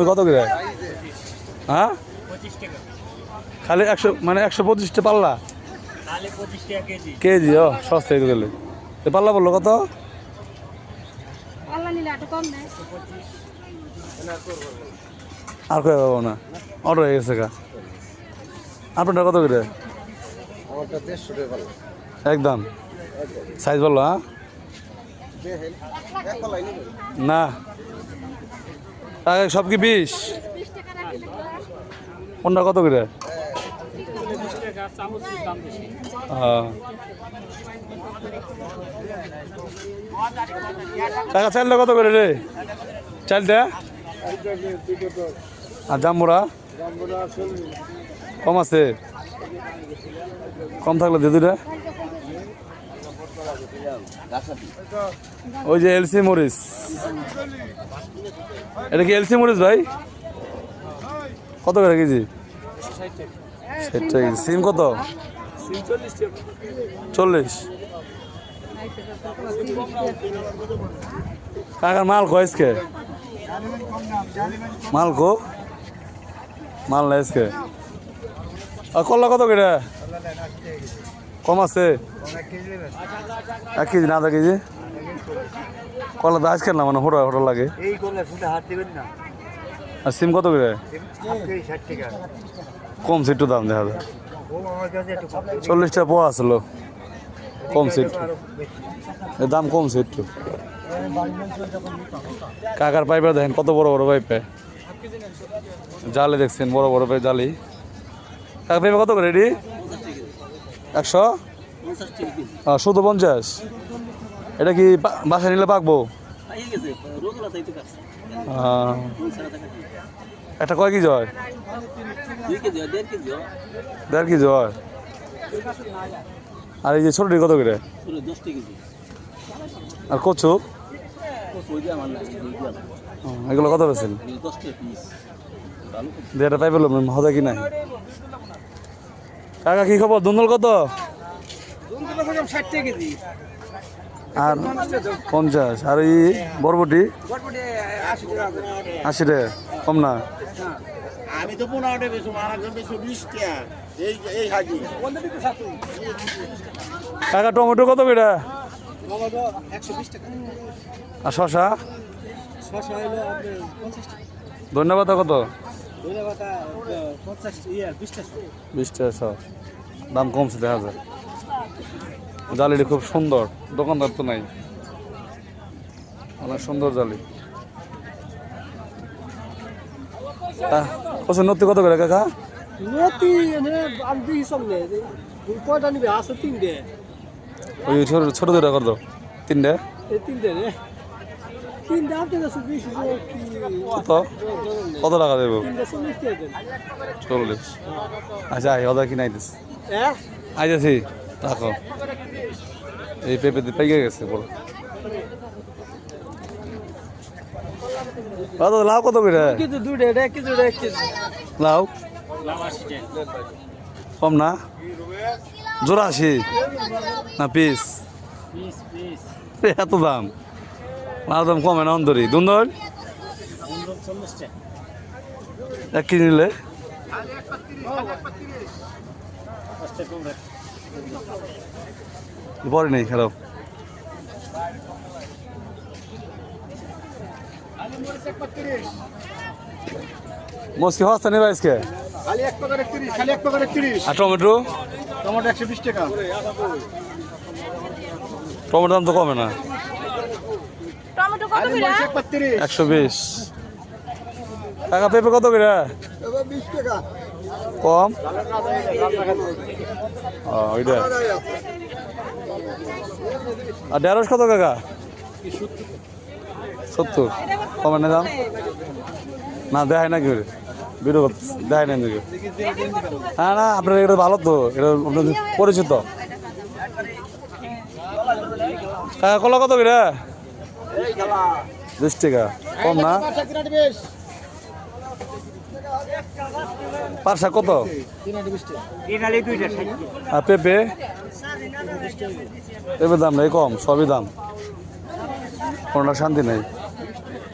ওই কত করে? হ্যাঁ? খালি একশো মানে একশো পঁচিশটা পাল্লা? কেজি ও সস্তা হয়ে গেলে। এ পাল্লা বলল কত? আল্লাহ নিলে একটু কম নেয় আর কয়ে পাবো না? অর্ডার হয়ে গেছে গা। আপনারটা কত করে? একদম। সাইজ বলল হ্যাঁ? না। সব কি বিশ? কোনটা কত করে। টাকা চালটা কত করে রে? চালটা আর জাম্বুরা? কম আছে। কম থাকলে দিয়ে দুটা ওই যে এলসি মরিচ। এটা কি এলসি মরিচ ভাই? কত করে কেজি? সিম কত? চল্লিশ। কাকার মাল কয়েসকে মাল কো? মাল নেসকে আর করলা কত করে? কম আছে? এক কেজি না আধা কেজি? কলা তো আজকের না মানে হোটা হোটা লাগে। আর সিম কত করে? কমছে একটু দাম দেখা যায় কম চল্লিশটা পোয়া আসলো। কমছে একটু আরও বেশি এর দাম কমছে একটু কাকার পাইপে দেখেন কত বড় বড় পাইপে। জালে দেখছেন বড় বড় পাইপ জালি। কাকা পাইপে কত করে রেডি? একশো? শুধু পঞ্চাশ। এটা কি বা- বাসায় নিলে পাকবো? একটা কয় কেজি হয়? দেড় কেজি হয়। আর এই যে ছোটটি কত করে? আর কচু? এগুলো কত পেয়েছেন দেড়টা পাই পেলাম হদা কি নাই? কাকা কি খবর? দুন্দল কত? আর পঞ্চাশ। আর এই বরবটি? আশি টাকা কম না? আমি তো পনেরোটা বেশি আর একজন বেশি বিশ টাকা। এই এই হাজি। কাকা টমেটো কত টাকা আর শশা ধন্যবাদ কত? দাম কমছে দেখা যায় জালিটি খুব সুন্দর দোকানদার তো নাই। অনেক সুন্দর জালি। কত নত্তি কত করে কাকা? নতি আমি দেখি সামনে। কয়টা নিবে? আছে তিনটে। ওই ছোট ছোট দুটা কত তিনটে? তিনটে রে তিনটে আপনার কাছে বেশি যে কি কত? কত টাকা দেবো? চল্লিশ আচ্ছা আই ওদের কিনাই দিস হ্যাঁ? আইতাছি রাখো। এই পেঁপে পেকে গেছে কত লাউ কত করে? লাউ? কম না? জোড়া আশি? না পিস। এত দাম? লাউ দাম কমে না অন্তরি। দুন্দর এক কেজি নিলে। পরে নেই খারাপ মস্কি হস্তা নেবে আজকে? আর টমেটো? টমেটো একশো বিশ টাকা। টমেটো দাম তো কমে না। টমেটো কত করে? একত্রিশ। একশো বিশ। টাকা পেঁপে কত করে? কম? ও ওইটা। আর ঢেঁড়স কত কাকা? সত্তর। কমে না দাম না দেখায় না কি করে ভিডিও দেখায় না নাকি হ্যাঁ না আপনার এটা ভালো তো। এটা আপনাদের পরিচিত। কাকা কলা কত করে? বিশ টাকা। কম না? পারসা কত? আর পেঁপে? পেঁপে দাম নেই, কম, সবই দাম। কোনটা শান্তি নেই?